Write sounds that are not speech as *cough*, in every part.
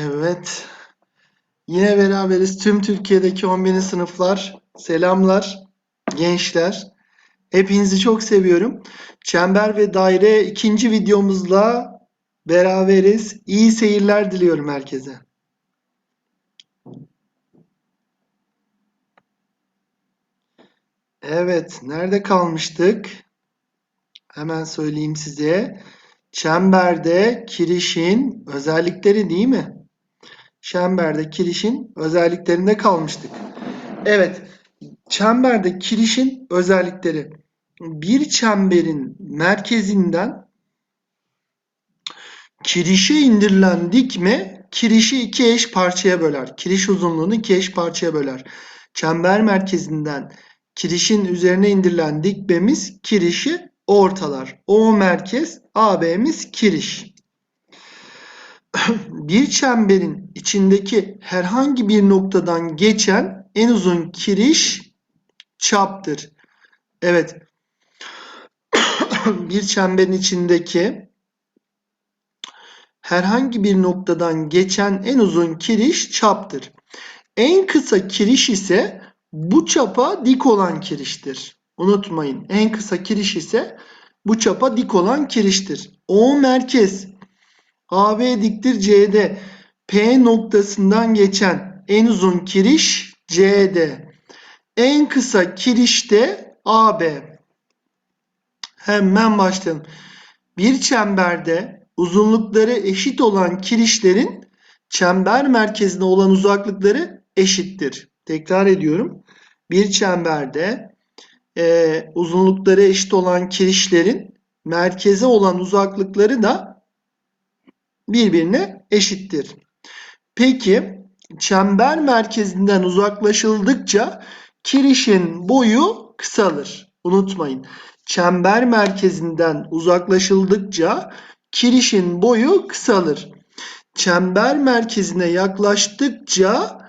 Evet. Yine beraberiz. Tüm Türkiye'deki 11. sınıflar. Selamlar. Gençler. Hepinizi çok seviyorum. Çember ve daire ikinci videomuzla beraberiz. İyi seyirler diliyorum herkese. Evet. Nerede kalmıştık? Hemen söyleyeyim size. Çemberde kirişin özellikleri değil mi? Çemberde kirişin özelliklerinde kalmıştık. Evet. Çemberde kirişin özellikleri. Bir çemberin merkezinden kirişe indirilen dikme kirişi iki eş parçaya böler. Kiriş uzunluğunu iki eş parçaya böler. Çember merkezinden kirişin üzerine indirilen dikmemiz kirişi ortalar. O merkez AB'miz kiriş. *coughs* bir çemberin içindeki herhangi bir noktadan geçen en uzun kiriş çaptır. Evet. *coughs* bir çemberin içindeki herhangi bir noktadan geçen en uzun kiriş çaptır. En kısa kiriş ise bu çapa dik olan kiriştir. Unutmayın. En kısa kiriş ise bu çapa dik olan kiriştir. O merkez AB diktir CD. P noktasından geçen en uzun kiriş CD. En kısa kiriş de AB. Hemen başlayalım. Bir çemberde uzunlukları eşit olan kirişlerin çember merkezine olan uzaklıkları eşittir. Tekrar ediyorum. Bir çemberde e, uzunlukları eşit olan kirişlerin merkeze olan uzaklıkları da birbirine eşittir. Peki çember merkezinden uzaklaşıldıkça kirişin boyu kısalır. Unutmayın. Çember merkezinden uzaklaşıldıkça kirişin boyu kısalır. Çember merkezine yaklaştıkça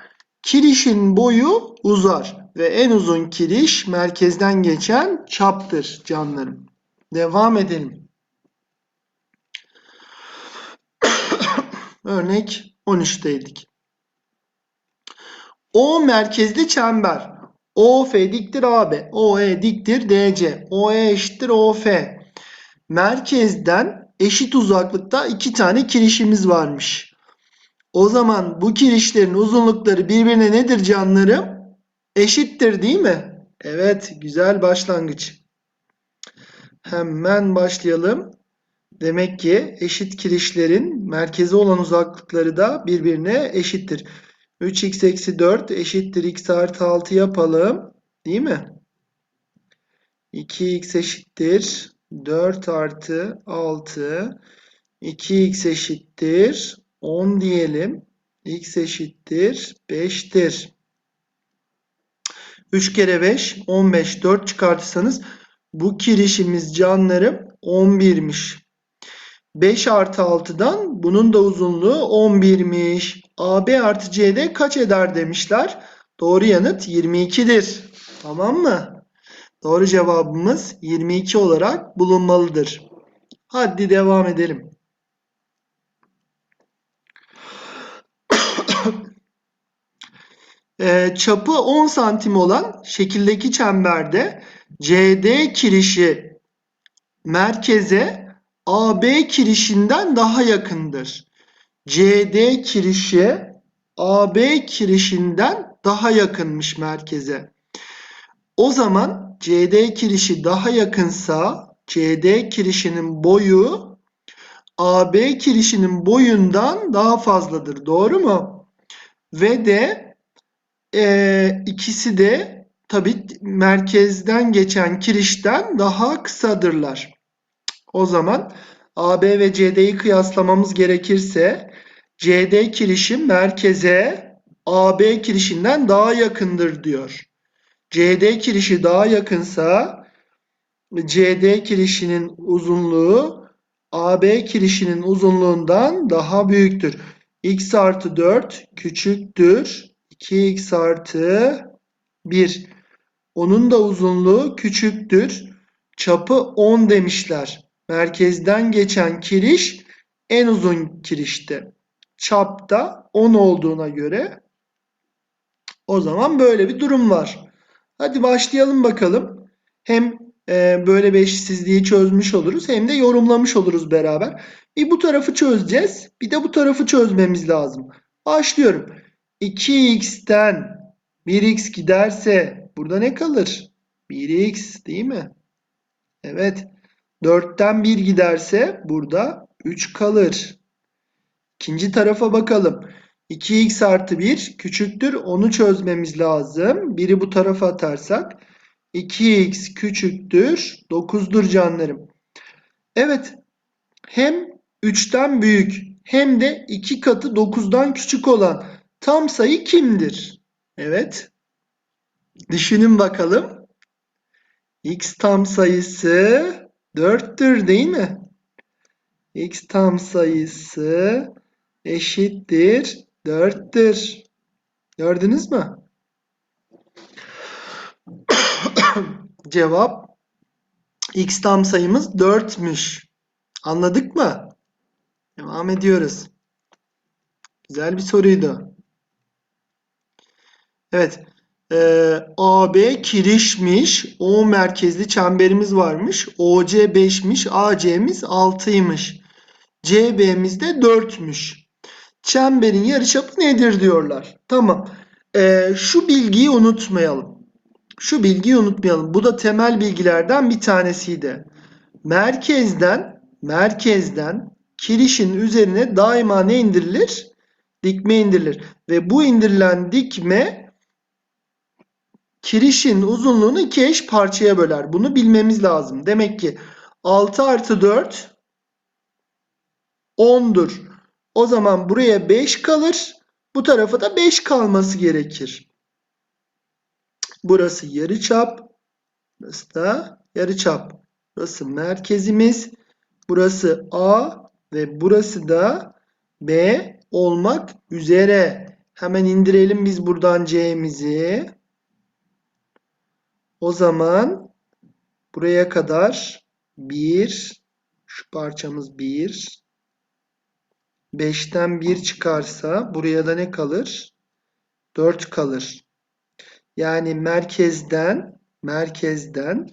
kirişin boyu uzar ve en uzun kiriş merkezden geçen çaptır canlarım. Devam edelim. Örnek 13'teydik. O merkezli çember. OF diktir AB. OE diktir DC. OE eşittir OF. Merkezden eşit uzaklıkta iki tane kirişimiz varmış. O zaman bu kirişlerin uzunlukları birbirine nedir canlarım? Eşittir değil mi? Evet, güzel başlangıç. Hemen başlayalım. Demek ki eşit kirişlerin merkezi olan uzaklıkları da birbirine eşittir. 3x eksi 4 eşittir x artı 6 yapalım. Değil mi? 2x eşittir 4 artı 6. 2x eşittir 10 diyelim. x eşittir 5'tir. 3 kere 5 15 4 çıkartırsanız bu kirişimiz canlarım 11'miş. 5 artı 6'dan bunun da uzunluğu 11'miş. AB artı CD kaç eder demişler. Doğru yanıt 22'dir. Tamam mı? Doğru cevabımız 22 olarak bulunmalıdır. Hadi devam edelim. *coughs* e, çapı 10 santim olan şekildeki çemberde CD kirişi merkeze AB kirişinden daha yakındır. CD kirişi AB kirişinden daha yakınmış merkeze. O zaman CD kirişi daha yakınsa CD kirişinin boyu AB kirişinin boyundan daha fazladır. Doğru mu? Ve de e, ikisi de tabi merkezden geçen kirişten daha kısadırlar. O zaman AB ve CD'yi kıyaslamamız gerekirse CD kirişi merkeze AB kirişinden daha yakındır diyor. CD kirişi daha yakınsa CD kirişinin uzunluğu AB kirişinin uzunluğundan daha büyüktür. x artı 4 küçüktür 2x artı 1. Onun da uzunluğu küçüktür. Çapı 10 demişler. Merkezden geçen kiriş en uzun kirişti. Çap da 10 olduğuna göre o zaman böyle bir durum var. Hadi başlayalım bakalım. Hem e, böyle bir eşitsizliği çözmüş oluruz hem de yorumlamış oluruz beraber. Bir bu tarafı çözeceğiz. Bir de bu tarafı çözmemiz lazım. Başlıyorum. 2x'ten 1x giderse burada ne kalır? 1x değil mi? Evet. 4'ten 1 giderse burada 3 kalır. İkinci tarafa bakalım. 2x artı 1 küçüktür. Onu çözmemiz lazım. Biri bu tarafa atarsak 2x küçüktür 9'dur canlarım. Evet. Hem 3'ten büyük hem de 2 katı 9'dan küçük olan tam sayı kimdir? Evet. Düşünün bakalım. x tam sayısı 4'tür değil mi? x tam sayısı eşittir 4'tür. Gördünüz mü? *coughs* Cevap x tam sayımız 4'müş. Anladık mı? Devam ediyoruz. Güzel bir soruydu. Evet. Ee, AB kirişmiş. O merkezli çemberimiz varmış. OC 5'miş. AC'miz 6'ymış. CB'miz de 4'müş. Çemberin yarıçapı nedir diyorlar. Tamam. Ee, şu bilgiyi unutmayalım. Şu bilgiyi unutmayalım. Bu da temel bilgilerden bir tanesiydi. Merkezden merkezden kirişin üzerine daima ne indirilir? Dikme indirilir. Ve bu indirilen dikme kirişin uzunluğunu iki eş parçaya böler. Bunu bilmemiz lazım. Demek ki 6 artı 4 10'dur. O zaman buraya 5 kalır. Bu tarafa da 5 kalması gerekir. Burası yarıçap. Burası da yarıçap. Burası merkezimiz. Burası A ve burası da B olmak üzere. Hemen indirelim biz buradan C'mizi. O zaman buraya kadar 1 şu parçamız 1 5'ten 1 çıkarsa buraya da ne kalır? 4 kalır. Yani merkezden merkezden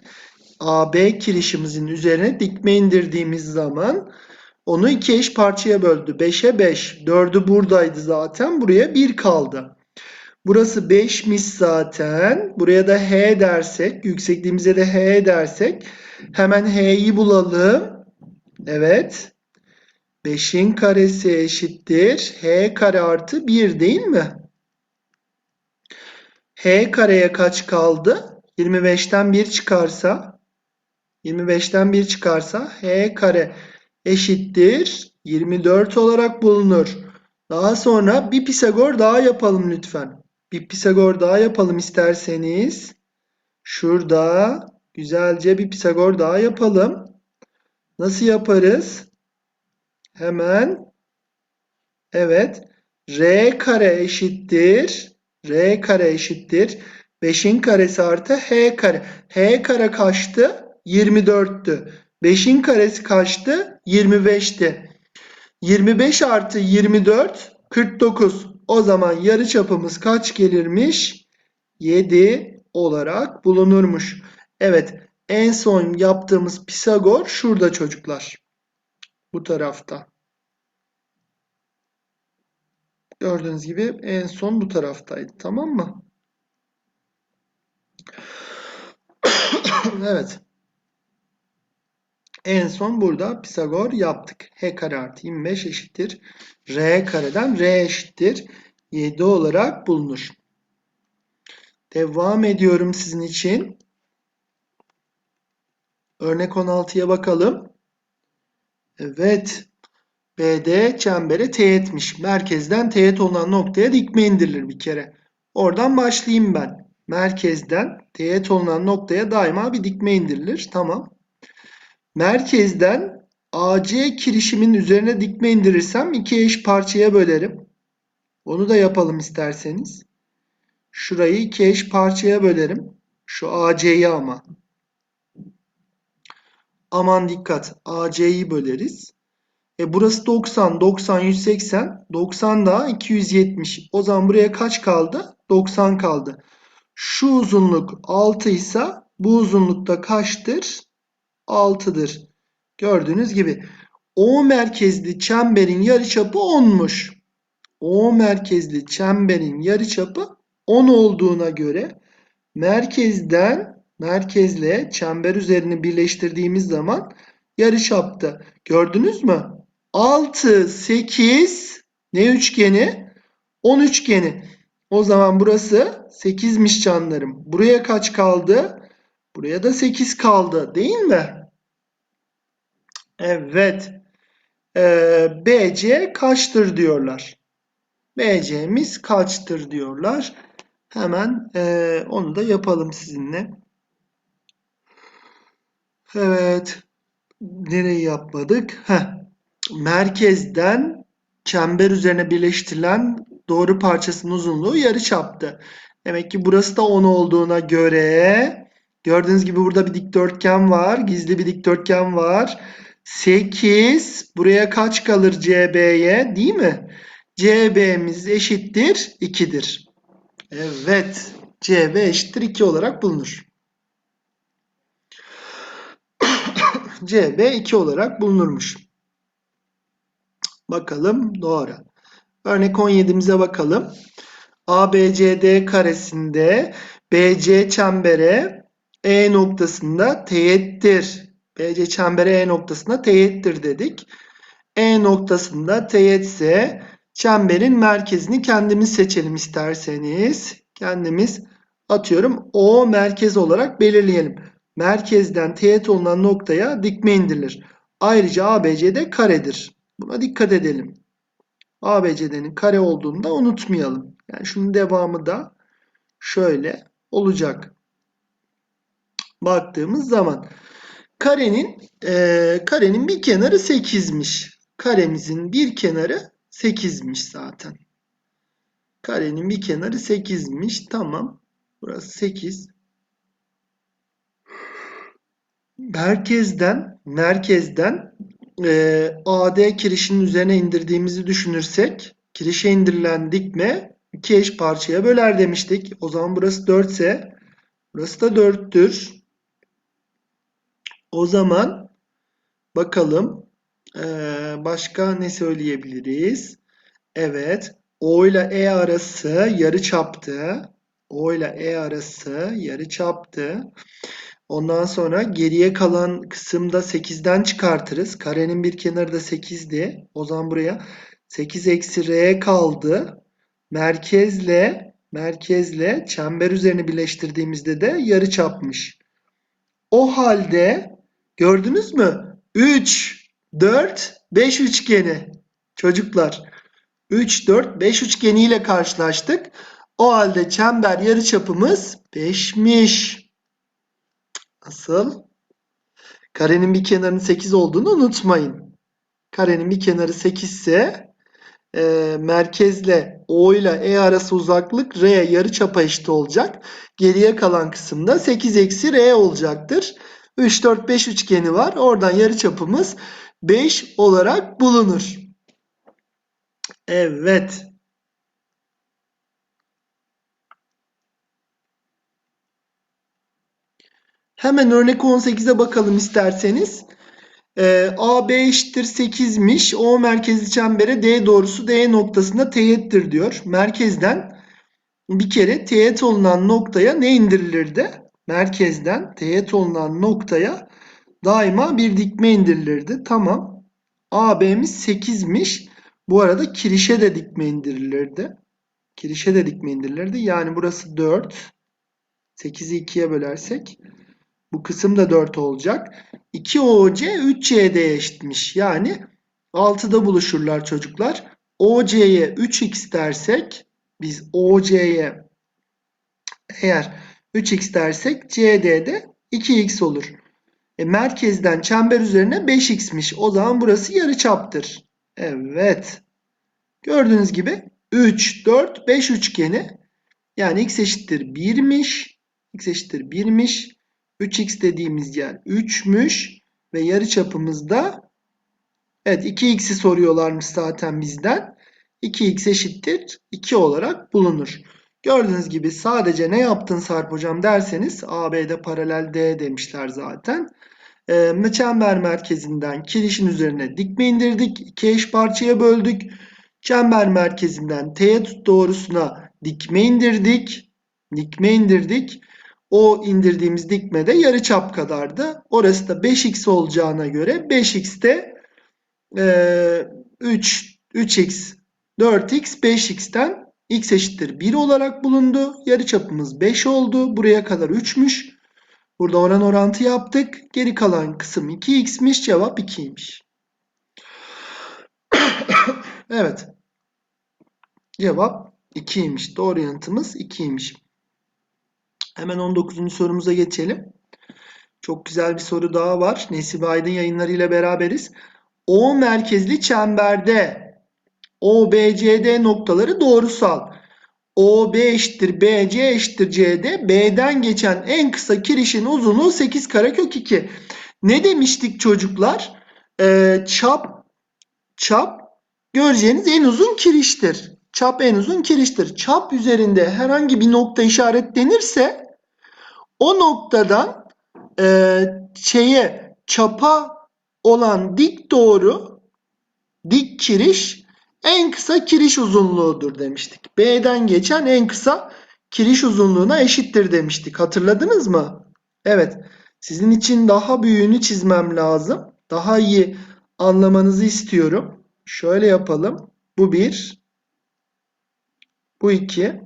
AB kirişimizin üzerine dikme indirdiğimiz zaman onu iki eş parçaya böldü. 5'e 5. 4'ü buradaydı zaten. Buraya 1 kaldı. Burası 5'miş zaten. Buraya da H dersek, yüksekliğimize de H dersek hemen H'yi bulalım. Evet. 5'in karesi eşittir. H kare artı 1 değil mi? H kareye kaç kaldı? 25'ten 1 çıkarsa 25'ten 1 çıkarsa H kare eşittir 24 olarak bulunur. Daha sonra bir Pisagor daha yapalım lütfen. Bir Pisagor daha yapalım isterseniz. Şurada güzelce bir Pisagor daha yapalım. Nasıl yaparız? Hemen evet R kare eşittir. R kare eşittir. 5'in karesi artı H kare. H kare kaçtı? 24'tü. 5'in karesi kaçtı? 25'ti. 25 artı 24 49. O zaman yarı çapımız kaç gelirmiş? 7 olarak bulunurmuş. Evet en son yaptığımız Pisagor şurada çocuklar. Bu tarafta. Gördüğünüz gibi en son bu taraftaydı. Tamam mı? *coughs* evet. En son burada Pisagor yaptık. H kare artı 25 eşittir. R kareden R eşittir. 7 olarak bulunur. Devam ediyorum sizin için. Örnek 16'ya bakalım. Evet. BD çembere teğetmiş. Merkezden teğet olan noktaya dikme indirilir bir kere. Oradan başlayayım ben. Merkezden teğet olunan noktaya daima bir dikme indirilir. Tamam. Merkezden AC kirişimin üzerine dikme indirirsem iki eş parçaya bölerim. Onu da yapalım isterseniz. Şurayı iki eş parçaya bölerim. Şu AC'yi ama. Aman dikkat. AC'yi böleriz. E burası 90, 90, 180. 90 daha 270. O zaman buraya kaç kaldı? 90 kaldı. Şu uzunluk 6 ise bu uzunluk da kaçtır? 6'dır. Gördüğünüz gibi O merkezli çemberin yarıçapı 10'muş. O merkezli çemberin yarıçapı 10 olduğuna göre merkezden merkezle çember üzerini birleştirdiğimiz zaman yarıçaptı. Gördünüz mü? 6, 8 ne üçgeni? 10 üçgeni. O zaman burası 8'miş canlarım. Buraya kaç kaldı? Buraya da 8 kaldı değil mi? Evet. Ee, BC kaçtır diyorlar. BC'miz kaçtır diyorlar. Hemen e, onu da yapalım sizinle. Evet. Nereyi yapmadık? Heh. Merkezden çember üzerine birleştirilen doğru parçasının uzunluğu yarıçaptı. Demek ki burası da 10 olduğuna göre gördüğünüz gibi burada bir dikdörtgen var. Gizli bir dikdörtgen var. 8 buraya kaç kalır CB'ye değil mi? CB'miz eşittir 2'dir. Evet. CB eşittir 2 olarak bulunur. *coughs* CB 2 olarak bulunurmuş. Bakalım doğru. Örnek 17'mize bakalım. ABCD karesinde BC çembere E noktasında teğettir. BC çembere E noktasında teğettir dedik. E noktasında teğetse çemberin merkezini kendimiz seçelim isterseniz. Kendimiz atıyorum O merkez olarak belirleyelim. Merkezden teğet olunan noktaya dikme indirilir. Ayrıca ABCD karedir. Buna dikkat edelim. ABCD'nin kare olduğunu da unutmayalım. Yani şunun devamı da şöyle olacak. Baktığımız zaman karenin e, karenin bir kenarı 8'miş. Karemizin bir kenarı 8'miş zaten. Karenin bir kenarı 8'miş. Tamam. Burası 8. Merkezden merkezden e, AD kirişinin üzerine indirdiğimizi düşünürsek kirişe indirilen dikme iki eş parçaya böler demiştik. O zaman burası 4 ise burası da 4'tür. O zaman bakalım e, başka ne söyleyebiliriz? Evet. O ile E arası yarı çaptı. O ile E arası yarı çaptı. Ondan sonra geriye kalan kısımda 8'den çıkartırız. Karenin bir kenarı da 8'di. O zaman buraya 8 eksi R kaldı. Merkezle merkezle çember üzerine birleştirdiğimizde de yarı çapmış. O halde gördünüz mü? 3, 4, 5 üçgeni. Çocuklar 3, 4, 5 üçgeniyle karşılaştık. O halde çember yarıçapımız 5'miş. Nasıl? Karenin bir kenarının 8 olduğunu unutmayın. Karenin bir kenarı 8 ise e, merkezle O ile E arası uzaklık R yarıçapa eşit olacak. Geriye kalan kısımda 8 eksi R olacaktır. 3, 4, 5 üçgeni var. Oradan yarıçapımız 5 olarak bulunur. Evet. Hemen örnek 18'e bakalım isterseniz. Ee, AB eşittir 8'miş. O merkezli çembere D doğrusu D noktasında teğettir diyor. Merkezden bir kere teğet olunan noktaya ne indirilirdi? Merkezden teğet olunan noktaya daima bir dikme indirilirdi. Tamam. AB'miz 8'miş. Bu arada kirişe de dikme indirilirdi. Kirişe de dikme indirilirdi. Yani burası 4. 8'i 2'ye bölersek bu kısım da 4 olacak. 2OC 3CD eşitmiş. Yani 6'da buluşurlar çocuklar. OC'ye 3x dersek biz OC'ye eğer 3x dersek CD'de 2x olur. E, merkezden çember üzerine 5x'miş. O zaman burası yarıçaptır. Evet. Gördüğünüz gibi 3, 4, 5 üçgeni yani x eşittir 1'miş. x eşittir 1'miş. 3x dediğimiz yer 3'müş ve yarıçapımız da Evet 2x'i soruyorlarmış zaten bizden. 2x eşittir 2 olarak bulunur. Gördüğünüz gibi sadece ne yaptın Sarp hocam derseniz AB'de paralel D demişler zaten. Ee, çember merkezinden kirişin üzerine dikme indirdik. İki eş parçaya böldük. Çember merkezinden teğet doğrusuna dikme indirdik. Dikme indirdik. O indirdiğimiz dikme de yarıçap kadardı. Orası da 5x olacağına göre 5x de e, 3, 3x, 4x, 5x'ten x eşittir 1 olarak bulundu. Yarıçapımız 5 oldu. Buraya kadar 3'müş. Burada oran orantı yaptık. Geri kalan kısım 2x'miş. Cevap 2'ymiş. *coughs* evet. Cevap 2'ymiş. Doğru yanıtımız 2'ymiş. Hemen 19. sorumuza geçelim. Çok güzel bir soru daha var. Nesibe Aydın yayınları ile beraberiz. O merkezli çemberde OBCD noktaları doğrusal. OB eşittir BC eşittir CD. B'den geçen en kısa kirişin uzunluğu 8 karekök 2. Ne demiştik çocuklar? Ee, çap çap göreceğiniz en uzun kiriştir. Çap en uzun kiriştir. Çap üzerinde herhangi bir nokta işaretlenirse o noktadan e, şeye çapa olan dik doğru dik kiriş en kısa kiriş uzunluğudur demiştik. B'den geçen en kısa kiriş uzunluğuna eşittir demiştik. Hatırladınız mı? Evet. Sizin için daha büyüğünü çizmem lazım. Daha iyi anlamanızı istiyorum. Şöyle yapalım. Bu bir. Bu iki.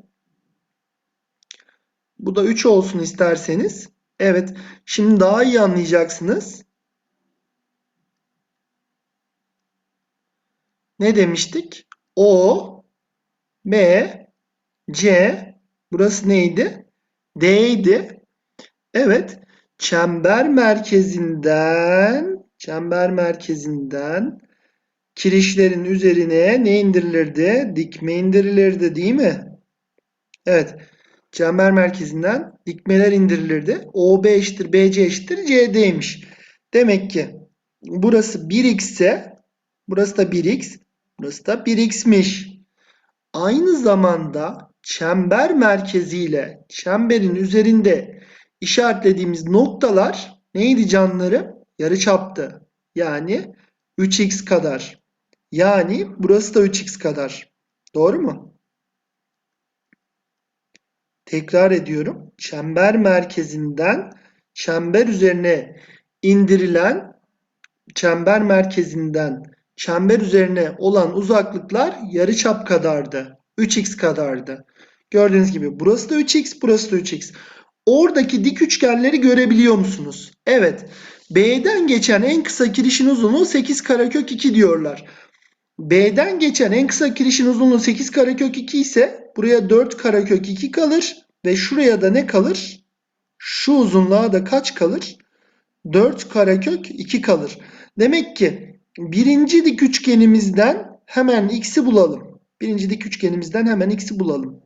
Bu da 3 olsun isterseniz. Evet. Şimdi daha iyi anlayacaksınız. Ne demiştik? O, B, C. Burası neydi? D idi. Evet. Çember merkezinden çember merkezinden kirişlerin üzerine ne indirilirdi? Dikme indirilirdi değil mi? Evet. Çember merkezinden dikmeler indirilirdi. OB eşittir BC eşittir CD'ymiş. Demek ki burası 1x ise burası da 1x burası da 1x'miş. Aynı zamanda çember merkeziyle çemberin üzerinde işaretlediğimiz noktalar neydi canlarım? Yarıçaptı. Yani 3x kadar. Yani burası da 3x kadar. Doğru mu? Tekrar ediyorum. Çember merkezinden çember üzerine indirilen çember merkezinden çember üzerine olan uzaklıklar yarıçap kadardı. 3x kadardı. Gördüğünüz gibi burası da 3x, burası da 3x. Oradaki dik üçgenleri görebiliyor musunuz? Evet. B'den geçen en kısa kirişin uzunluğu 8 karekök 2 diyorlar. B'den geçen en kısa kirişin uzunluğu 8 karekök 2 ise buraya 4 karekök 2 kalır ve şuraya da ne kalır? Şu uzunluğa da kaç kalır? 4 karekök 2 kalır. Demek ki birinci dik üçgenimizden hemen x'i bulalım. Birinci dik üçgenimizden hemen x'i bulalım.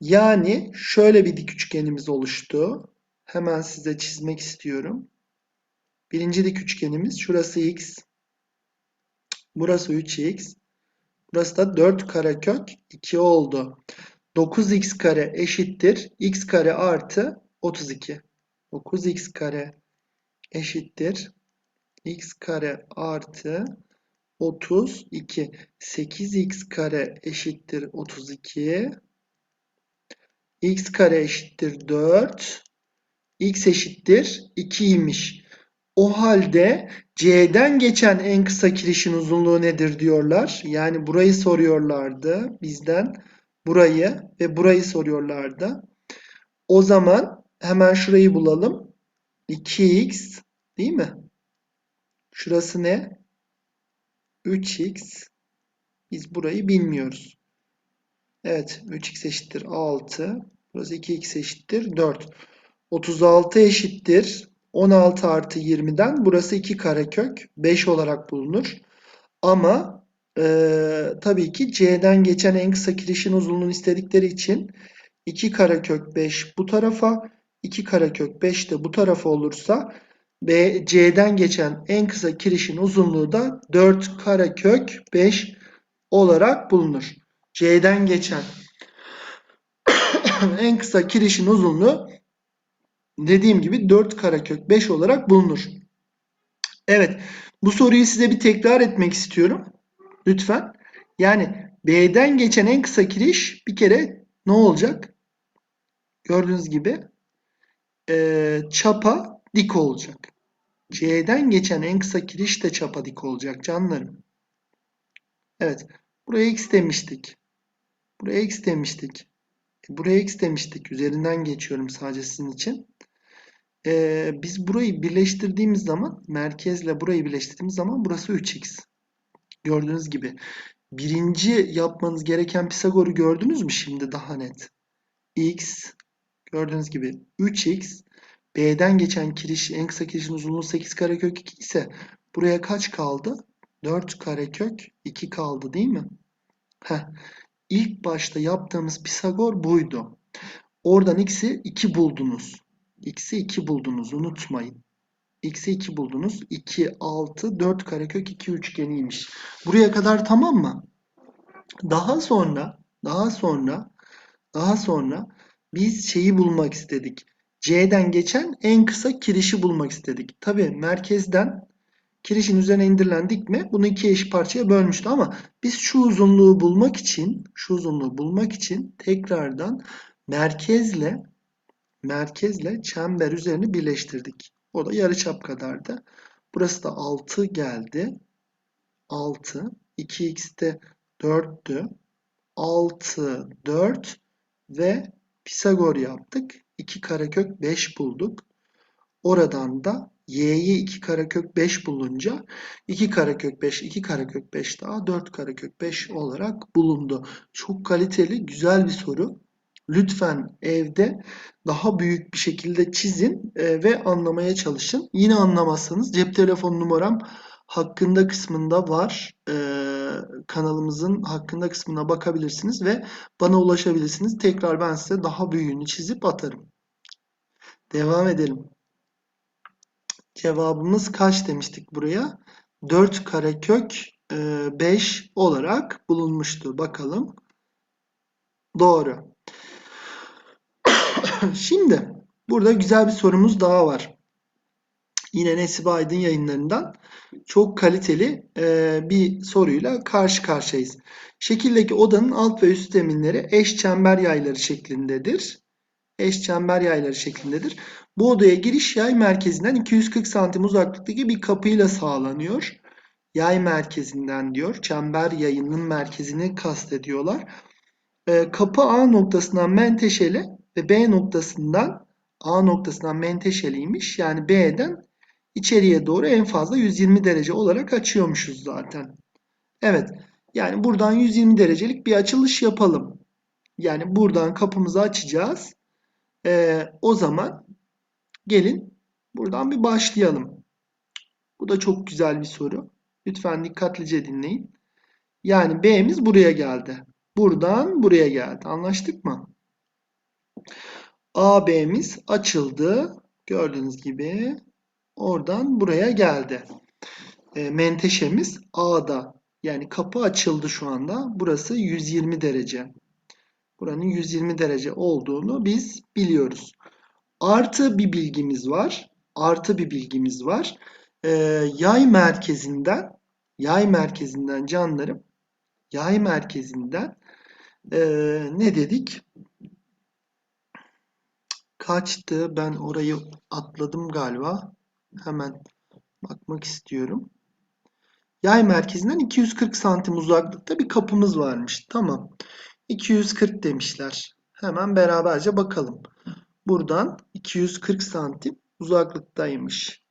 Yani şöyle bir dik üçgenimiz oluştu. Hemen size çizmek istiyorum. Birinci dik üçgenimiz şurası x. Burası 3x. Burası da 4 karekök 2 oldu. 9x kare eşittir. x kare artı 32. 9x kare eşittir. X kare artı 32. 8x kare eşittir 32. x kare eşittir 4. x eşittir 2'ymiş. O halde C'den geçen en kısa kirişin uzunluğu nedir diyorlar. Yani burayı soruyorlardı bizden. Burayı ve burayı soruyorlardı. O zaman hemen şurayı bulalım. 2x değil mi? Şurası ne? 3x. Biz burayı bilmiyoruz. Evet 3x eşittir 6. Burası 2x eşittir 4. 36 eşittir 16 artı 20'den burası 2 karekök 5 olarak bulunur. Ama e, tabii ki C'den geçen en kısa kirişin uzunluğunu istedikleri için 2 karekök 5 bu tarafa 2 karekök 5 de bu tarafa olursa B, C'den geçen en kısa kirişin uzunluğu da 4 karekök 5 olarak bulunur. C'den geçen *coughs* en kısa kirişin uzunluğu dediğim gibi 4 karekök 5 olarak bulunur. Evet. Bu soruyu size bir tekrar etmek istiyorum. Lütfen. Yani B'den geçen en kısa kiriş bir kere ne olacak? Gördüğünüz gibi e, çapa dik olacak. C'den geçen en kısa kiriş de çapa dik olacak canlarım. Evet. Buraya x demiştik. Buraya x demiştik. E, buraya x demiştik. Üzerinden geçiyorum sadece sizin için. Ee, biz burayı birleştirdiğimiz zaman merkezle burayı birleştirdiğimiz zaman burası 3x. Gördüğünüz gibi. Birinci yapmanız gereken Pisagor'u gördünüz mü şimdi daha net? x gördüğünüz gibi 3x B'den geçen kiriş en kısa kirişin uzunluğu 8 karekök 2 ise buraya kaç kaldı? 4 karekök 2 kaldı değil mi? Heh. İlk başta yaptığımız Pisagor buydu. Oradan x'i 2 buldunuz. X'i 2 buldunuz unutmayın. X'i 2 buldunuz. 2, 6, 4 karekök 2 üçgeniymiş. Buraya kadar tamam mı? Daha sonra, daha sonra, daha sonra biz şeyi bulmak istedik. C'den geçen en kısa kirişi bulmak istedik. Tabi merkezden kirişin üzerine indirilen dikme bunu iki eş parçaya bölmüştü ama biz şu uzunluğu bulmak için, şu uzunluğu bulmak için tekrardan merkezle merkezle çember üzerini birleştirdik. O da yarıçap kadardı. Burası da 6 geldi. 6. 2x de 4'tü. 6, 4 ve Pisagor yaptık. 2 karekök 5 bulduk. Oradan da y'yi 2 karekök 5 bulunca 2 karekök 5, 2 karekök 5 daha 4 karekök 5 olarak bulundu. Çok kaliteli, güzel bir soru. Lütfen evde daha büyük bir şekilde çizin e, ve anlamaya çalışın. Yine anlamazsanız cep telefon numaram hakkında kısmında var. E, kanalımızın hakkında kısmına bakabilirsiniz ve bana ulaşabilirsiniz. Tekrar ben size daha büyüğünü çizip atarım. Devam edelim. Cevabımız kaç demiştik buraya? 4 karekök 5 e, olarak bulunmuştu. Bakalım. Doğru. *coughs* Şimdi burada güzel bir sorumuz daha var. Yine Nesibe Aydın yayınlarından çok kaliteli e, bir soruyla karşı karşıyayız. Şekildeki odanın alt ve üst zeminleri eş çember yayları şeklindedir. Eş çember yayları şeklindedir. Bu odaya giriş yay merkezinden 240 santim uzaklıktaki bir kapıyla sağlanıyor. Yay merkezinden diyor. Çember yayının merkezini kastediyorlar. E, kapı A noktasından menteşeli ve B noktasından A noktasından menteşeliymiş. Yani B'den içeriye doğru en fazla 120 derece olarak açıyormuşuz zaten. Evet. Yani buradan 120 derecelik bir açılış yapalım. Yani buradan kapımızı açacağız. Ee, o zaman gelin buradan bir başlayalım. Bu da çok güzel bir soru. Lütfen dikkatlice dinleyin. Yani B'miz buraya geldi. Buradan buraya geldi. Anlaştık mı? AB'miz açıldı. Gördüğünüz gibi oradan buraya geldi. E, menteşemiz A'da. Yani kapı açıldı şu anda. Burası 120 derece. Buranın 120 derece olduğunu biz biliyoruz. Artı bir bilgimiz var. Artı bir bilgimiz var. E, yay merkezinden yay merkezinden canlarım yay merkezinden e, ne dedik? kaçtı? Ben orayı atladım galiba. Hemen bakmak istiyorum. Yay merkezinden 240 santim uzaklıkta bir kapımız varmış. Tamam. 240 demişler. Hemen beraberce bakalım. Buradan 240 santim uzaklıktaymış.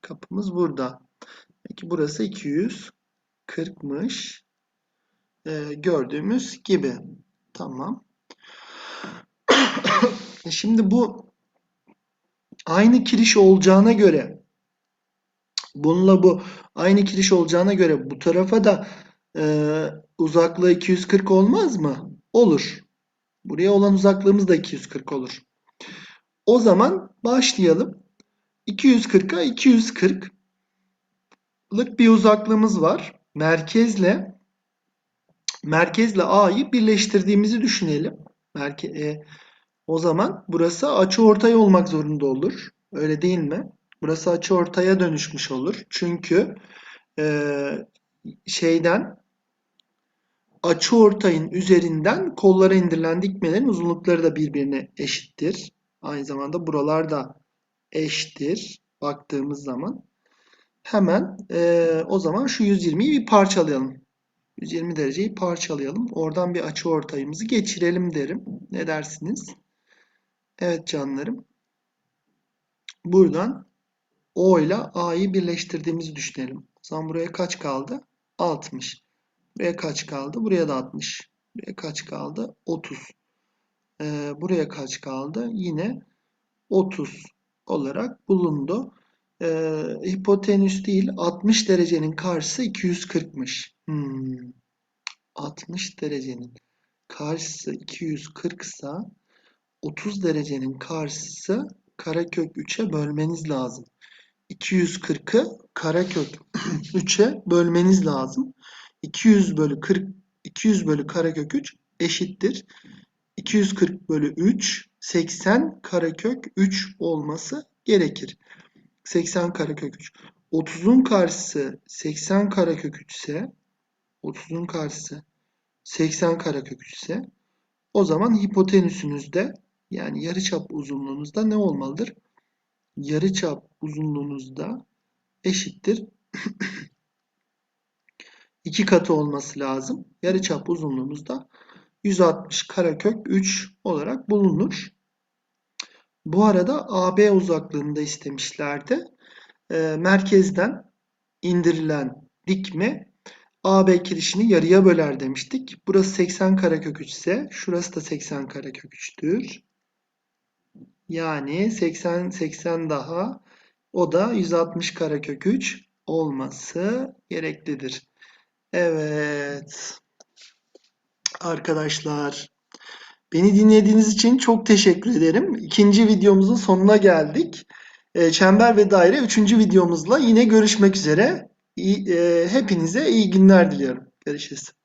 Kapımız burada. Peki burası 240'mış. Ee, gördüğümüz gibi. Tamam. *coughs* Şimdi bu aynı kiriş olacağına göre bununla bu aynı kiriş olacağına göre bu tarafa da e, uzaklığı 240 olmaz mı? Olur. Buraya olan uzaklığımız da 240 olur. O zaman başlayalım. 240'a 240 lık bir uzaklığımız var. Merkezle merkezle A'yı birleştirdiğimizi düşünelim. Merke, e, o zaman burası açıortay olmak zorunda olur. Öyle değil mi? Burası açıortaya dönüşmüş olur. Çünkü e, şeyden açıortayın üzerinden kollara indirilen dikmelerin uzunlukları da birbirine eşittir. Aynı zamanda buralar da eşittir baktığımız zaman. Hemen e, o zaman şu 120'yi bir parçalayalım. 120 dereceyi parçalayalım. Oradan bir açı ortayımızı geçirelim derim. Ne dersiniz? Evet canlarım. Buradan O ile A'yı birleştirdiğimizi düşünelim. O zaman buraya kaç kaldı? 60. Buraya kaç kaldı? Buraya da 60. Buraya kaç kaldı? 30. Ee, buraya kaç kaldı? Yine 30 olarak bulundu. Ee, hipotenüs değil 60 derecenin karşısı 240'mış. Hmm. 60 derecenin karşısı 240 ise 30 derecenin karşısı karekök 3'e bölmeniz lazım. 240'ı karekök *clears throat* 3'e bölmeniz lazım. 200 bölü 40 200 bölü karekök 3 eşittir. 240 bölü 3 80 karekök 3 olması gerekir. 80 karekök 3. 30'un karşısı 80 karekök 3 ise 30'un karşısı 80 karekök 3 ise o zaman hipotenüsünüzde yani yarıçap uzunluğunuzda ne olmalıdır? Yarıçap uzunluğunuzda eşittir. *clears throat* iki katı olması lazım. Yarıçap uzunluğunuzda 160 karekök 3 olarak bulunur. Bu arada AB uzaklığında istemişlerdi. E, merkezden indirilen dikme AB kirişini yarıya böler demiştik. Burası 80 karekök 3 ise şurası da 80 karekök 3'tür. Yani 80 80 daha o da 160 karekök 3 olması gereklidir. Evet. Arkadaşlar beni dinlediğiniz için çok teşekkür ederim. İkinci videomuzun sonuna geldik. E, Çember ve daire üçüncü videomuzla yine görüşmek üzere. E, Hepinize iyi günler diliyorum. Görüşürüz.